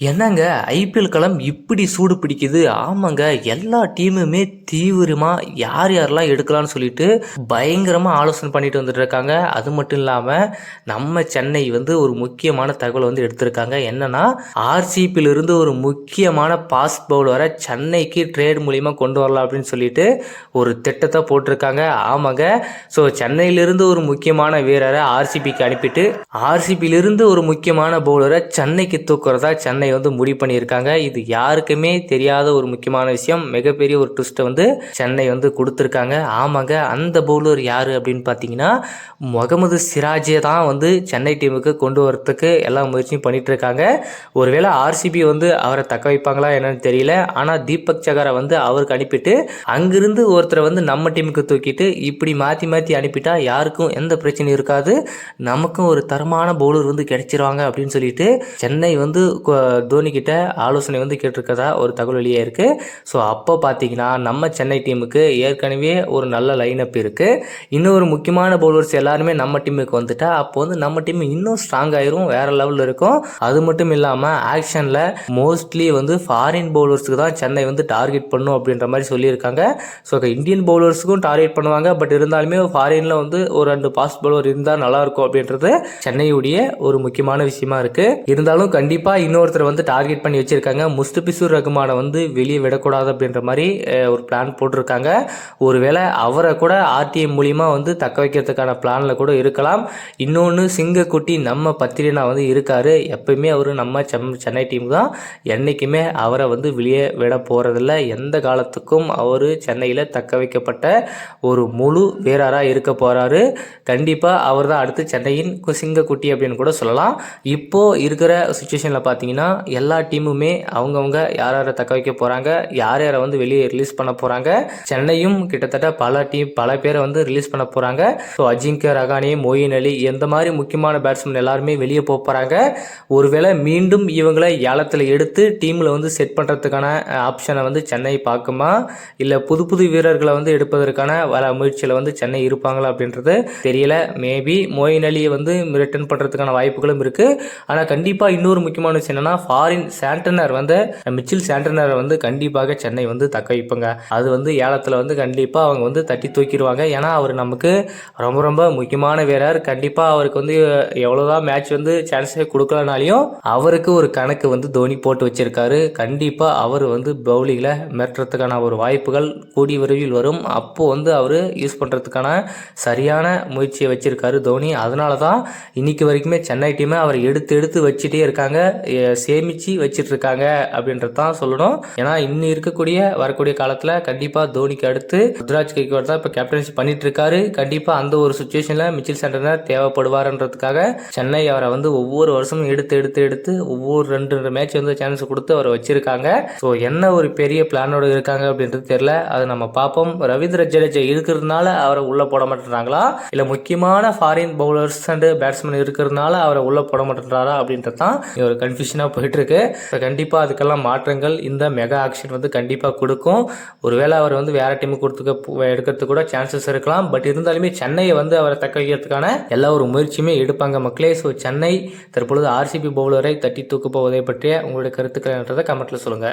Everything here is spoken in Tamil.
என்னங்க ஐபிஎல் களம் இப்படி சூடு பிடிக்குது? ஆமாங்க எல்லா டீமுமே தீவிரமாக யார் யாரெல்லாம் எடுக்கலாம்னு சொல்லிட்டு பயங்கரமாக ஆலோசனை பண்ணிட்டு வந்துட்டு இருக்காங்க அது மட்டும் இல்லாமல் நம்ம சென்னை வந்து ஒரு முக்கியமான தகவல் வந்து எடுத்திருக்காங்க. என்னன்னா ஆர்சிபியிலிருந்து இருந்து ஒரு முக்கியமான பாஸ் பவுலரை சென்னைக்கு ட்ரேட் மூலியமாக கொண்டு வரலாம் அப்படின்னு சொல்லிட்டு ஒரு திட்டத்தை போட்டிருக்காங்க. ஆமாங்க ஸோ சென்னையிலிருந்து ஒரு முக்கியமான வீரரை ஆர்சிபிக்கு அனுப்பிட்டு ஆர்சிபியிலிருந்து ஒரு முக்கியமான பவுலரை சென்னைக்கு தூக்குறதா சென்னை வந்து முடிவு பண்ணியிருக்காங்க. இது யாருக்குமே தெரியாத ஒரு முக்கியமான விஷயம். மிகப்பெரிய ஒரு ட்விஸ்ட்டை வந்து சென்னை வந்து கொடுத்துருக்காங்க. ஆமாங்க அந்த பவுலர் யார் அப்படின்னு பார்த்தீங்கன்னா முகமது சிராஜே தான் வந்து சென்னை டீமுக்கு கொண்டு வரத்துக்கு எல்லா முயற்சியும் பண்ணிட்டு இருக்காங்க ஒருவேளை ஆர்சிபி வந்து அவரை தக்க வைப்பாங்களா என்னன்னு தெரியல. ஆனால் தீபக் சகாரை வந்து அவருக்கு அனுப்பிட்டு அங்கிருந்து ஒருத்தரை வந்து நம்ம டீமுக்கு தூக்கிட்டு இப்படி மாற்றி மாற்றி அனுப்பிட்டா யாருக்கும் எந்த பிரச்சனையும் இருக்காது. நமக்கும் ஒரு தரமான பவுலர் வந்து கிடைச்சிருவாங்க அப்படின்னு சொல்லிட்டு சென்னை வந்து தோனிக்கிட்ட ஆலோசனை வந்து கேட்டிருக்கதா ஒரு தகவல் வெளியே இருக்குது ஸோ அப்போ பார்த்தீங்கன்னா நம்ம சென்னை டீமுக்கு ஏற்கனவே ஒரு நல்ல லைனப் இருக்குது இன்னொரு முக்கியமான பவுலர்ஸ் எல்லாருமே நம்ம டீமுக்கு வந்துட்டா அப்போ வந்து நம்ம டீம் இன்னும் ஸ்ட்ராங் ஆயிரும் வேற லெவலில் இருக்கும். அது மட்டும் இல்லாமல் ஆக்ஷனில் மோஸ்ட்லி வந்து ஃபாரின் பவுலர்ஸ்க்கு தான் சென்னை வந்து டார்கெட் பண்ணும் அப்படின்ற மாதிரி சொல்லியிருக்காங்க. ஸோ இந்தியன் பவுலர்ஸுக்கும் டார்கெட் பண்ணுவாங்க பட் இருந்தாலுமே ஃபாரினில் வந்து ஒரு ரெண்டு பாஸ்ட் பவுலர் இருந்தால் நல்லாயிருக்கும் அப்படின்றது சென்னையுடைய ஒரு முக்கியமான விஷயமா இருக்குது இருந்தாலும் கண்டிப்பாக இன்னொருத்தர் வந்து டார்கெட் பண்ணி வச்சுருக்காங்க. முஸ்துபிசூர் ரகுமானை வந்து வெளியே விடக்கூடாது அப்படின்ற மாதிரி ஒரு பிளான் போட்டிருக்காங்க. ஒருவேளை அவரை கூட ஆர்டிஎம் மூலிமா வந்து தக்க வைக்கிறதுக்கான பிளானில் கூட இருக்கலாம். இன்னொன்று சிங்கக்குட்டி நம்ம பத்திரினா வந்து இருக்கார். எப்பயுமே அவர் நம்ம செம் சென்னை டீம் தான். என்றைக்குமே அவரை வந்து வெளியே விட போகிறதில்ல எந்த காலத்துக்கும் அவர் சென்னையில் தக்க வைக்கப்பட்ட ஒரு முழு வீரராக இருக்க போகிறாரு கண்டிப்பாக அவர் தான் அடுத்து சென்னையின் சிங்கக்குட்டி அப்படின்னு கூட சொல்லலாம். இப்போது இருக்கிற சுச்சுவேஷனில் பார்த்தீங்கன்னா எல்லா டீமுமே அவங்கவுங்க யார் யாரை தக்க வைக்க போகிறாங்க யார் யாரை வந்து வெளியே ரிலீஸ் பண்ண போகிறாங்க சென்னையும் கிட்டத்தட்ட பல டீம் பல பேரை வந்து ரிலீஸ் பண்ண போகிறாங்க so Ajinkya Rahane Moeen Ali எந்த மாதிரி முக்கியமான பேட்ஸ்மேன் எல்லாருமே வெளியே போக போகிறாங்க ஒருவேளை மீண்டும் இவங்களை ஏலத்தில் எடுத்து டீமில் வந்து செட் பண்ணுறதுக்கான ஆப்ஷனை வந்து சென்னை பார்க்குமா? இல்லை புது புது வீரர்களை வந்து எடுப்பதற்கான வர முயற்சியில் வந்து சென்னை இருப்பாங்களா அப்படின்றது தெரியல. மேபி மொயின் அலியை வந்து ரிட்டர்ன் பண்ணுறதுக்கான வாய்ப்புகளும் இருக்குது ஆனால் கண்டிப்பாக இன்னொரு முக்கியமான விஷயம் என்னன்னா ஃபாரின் சாண்டனர் வந்து மிச்சில் சாண்டனரை வந்து கண்டிப்பாக சென்னை வந்து தக்க வைப்பாங்க. அது வந்து ஏலத்தில் வந்து கண்டிப்பாக அவங்க வந்து தட்டி தூக்கிடுவாங்க. ஏன்னா அவர் நமக்கு ரொம்ப ரொம்ப முக்கியமான வீரர். கண்டிப்பாக அவருக்கு வந்து எவ்வளோதான் மேட்ச் வந்து சான்ஸே கொடுக்கலனாலையும் அவருக்கு ஒரு கணக்கு வந்து தோனி போட்டு வச்சிருக்காரு. கண்டிப்பாக அவர் வந்து பவுலிங்கில் மிரட்டுறதுக்கான ஒரு வாய்ப்புகள் கூடி விரைவில் வரும். அப்போ வந்து அவர் யூஸ் பண்ணுறதுக்கான சரியான முயற்சியை வச்சிருக்காரு தோனி. அதனால தான் இன்னைக்கு வரைக்குமே சென்னை டீமை அவர் எடுத்து எடுத்து வச்சுட்டே இருக்காங்க. சேமித்து சேமிச்சு வச்சிட்டு இருக்காங்க அப்படின்றது தான் சொல்லணும். ஏன்னா இன்னும் இருக்கக்கூடிய வரக்கூடிய காலத்தில் கண்டிப்பாக தோனிக்கு அடுத்து ருத்ராஜ் கைக்வாட் தான் இப்போ கேப்டன்ஷிப் பண்ணிட்டு இருக்காரு கண்டிப்பாக அந்த ஒரு சுச்சுவேஷனில் மிச்சில் சென்டனர் தேவைப்படுவார்ன்றதுக்காக சென்னை அவரை வந்து ஒவ்வொரு வருஷமும் எடுத்து எடுத்து எடுத்து ஒவ்வொரு ரெண்டு ரெண்டு மேட்ச் வந்து சான்ஸ் கொடுத்து அவரை வச்சிருக்காங்க. ஸோ என்ன ஒரு பெரிய பிளானோட இருக்காங்க அப்படின்றது தெரியல. அதை நம்ம பார்ப்போம். ரவீந்திர ஜடேஜா இருக்கிறதுனால அவரை உள்ளே போட மாட்டேறாங்களா இல்லை முக்கியமான ஃபாரின் பவுலர்ஸ் அண்ட் பேட்ஸ்மேன் இருக்கிறதுனால அவரை உள்ளே போட மாட்டேறாரா அப்படின்றது தான் ஒரு கன்ஃபியூஷனாக போயிட்டுருக்கு. ஸோ கண்டிப்பாக அதுக்கெல்லாம் மாற்றங்கள் இந்த மெகா ஆக்ஷன் வந்து கண்டிப்பாக கொடுக்கும். ஒருவேளை அவர் வந்து வேறு டீமுக்கு கொடுத்துக்க எடுக்கிறதுக்கு கூட சான்சஸ் இருக்கலாம். பட் இருந்தாலுமே சென்னையை வந்து அவரை தக்க வைக்கிறதுக்கான எல்லா ஒரு முயற்சியுமே எடுப்பாங்க மக்களே. ஸோ சென்னை தற்பொழுது ஆர்சிபி பவுலரை தட்டி தூக்க போவதை பற்றிய உங்களுடைய கருத்துக்கள் என்றதை கமெண்ட்டில் சொல்லுங்கள்